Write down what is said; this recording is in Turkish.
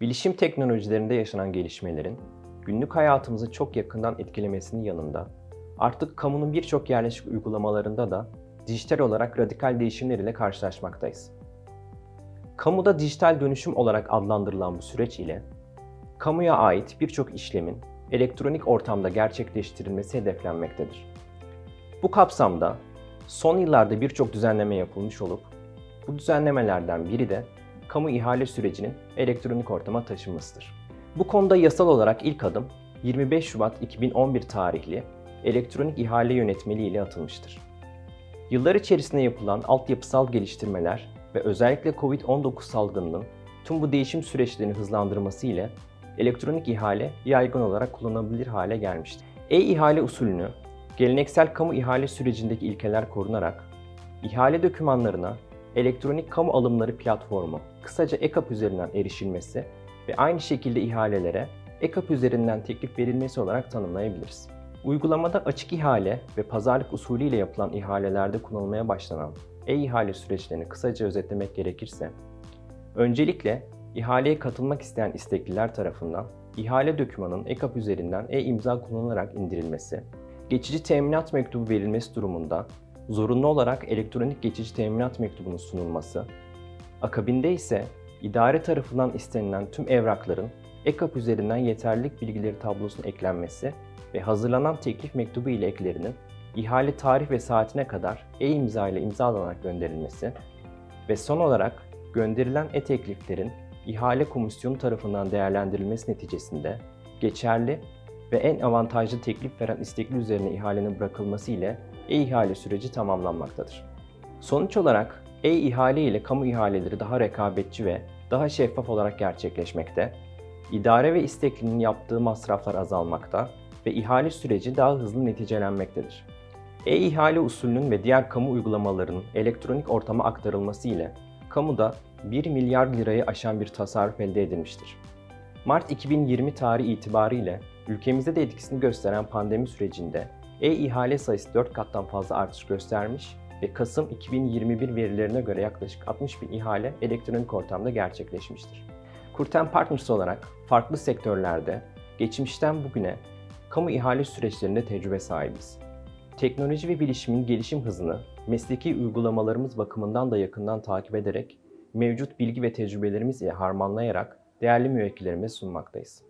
Bilişim teknolojilerinde yaşanan gelişmelerin günlük hayatımızı çok yakından etkilemesinin yanında artık kamunun birçok yerleşik uygulamalarında da dijital olarak radikal değişimler ile karşılaşmaktayız. Kamuda dijital dönüşüm olarak adlandırılan bu süreç ile kamuya ait birçok işlemin elektronik ortamda gerçekleştirilmesi hedeflenmektedir. Bu kapsamda son yıllarda birçok düzenleme yapılmış olup bu düzenlemelerden biri de kamu ihale sürecinin elektronik ortama taşınmasıdır. Bu konuda yasal olarak ilk adım 25 Şubat 2011 tarihli elektronik ihale yönetmeliği ile atılmıştır. Yıllar içerisinde yapılan altyapısal geliştirmeler ve özellikle COVID-19 salgınının tüm bu değişim süreçlerini hızlandırması ile elektronik ihale yaygın olarak kullanılabilir hale gelmiştir. E-ihale usulünü geleneksel kamu ihale sürecindeki ilkeler korunarak ihale dokümanlarına elektronik kamu alımları platformu, kısaca EKAP üzerinden erişilmesi ve aynı şekilde ihalelere EKAP üzerinden teklif verilmesi olarak tanımlayabiliriz. Uygulamada açık ihale ve pazarlık usulü ile yapılan ihalelerde kullanılmaya başlanan e-ihale süreçlerini kısaca özetlemek gerekirse, öncelikle ihaleye katılmak isteyen istekliler tarafından ihale dokümanının EKAP üzerinden e-imza kullanılarak indirilmesi, geçici teminat mektubu verilmesi durumunda zorunlu olarak elektronik geçici teminat mektubunun sunulması, akabinde ise idare tarafından istenilen tüm evrakların EKAP üzerinden yeterlilik bilgileri tablosuna eklenmesi ve hazırlanan teklif mektubu ile eklerinin ihale tarih ve saatine kadar e-imza ile imzalanarak gönderilmesi ve son olarak gönderilen e-tekliflerin ihale komisyonu tarafından değerlendirilmesi neticesinde geçerli ve en avantajlı teklif veren istekli üzerine ihalenin bırakılması ile e-ihale süreci tamamlanmaktadır. Sonuç olarak e-ihale ile kamu ihaleleri daha rekabetçi ve daha şeffaf olarak gerçekleşmekte, idare ve isteklinin yaptığı masraflar azalmakta ve ihale süreci daha hızlı neticelenmektedir. E-ihale usulünün ve diğer kamu uygulamalarının elektronik ortama aktarılması ile kamuda 1 milyar lirayı aşan bir tasarruf elde edilmiştir. Mart 2020 tarihi itibariyle ülkemizde de etkisini gösteren pandemi sürecinde e-ihale sayısı 4 kattan fazla artış göstermiş ve Kasım 2021 verilerine göre yaklaşık 60 bin ihale elektronik ortamda gerçekleşmiştir. Kurten Partners olarak farklı sektörlerde geçmişten bugüne kamu ihale süreçlerinde tecrübe sahibiz. Teknoloji ve bilişimin gelişim hızını mesleki uygulamalarımız bakımından da yakından takip ederek mevcut bilgi ve tecrübelerimiz ile harmanlayarak değerli müvekkillerimize sunmaktayız.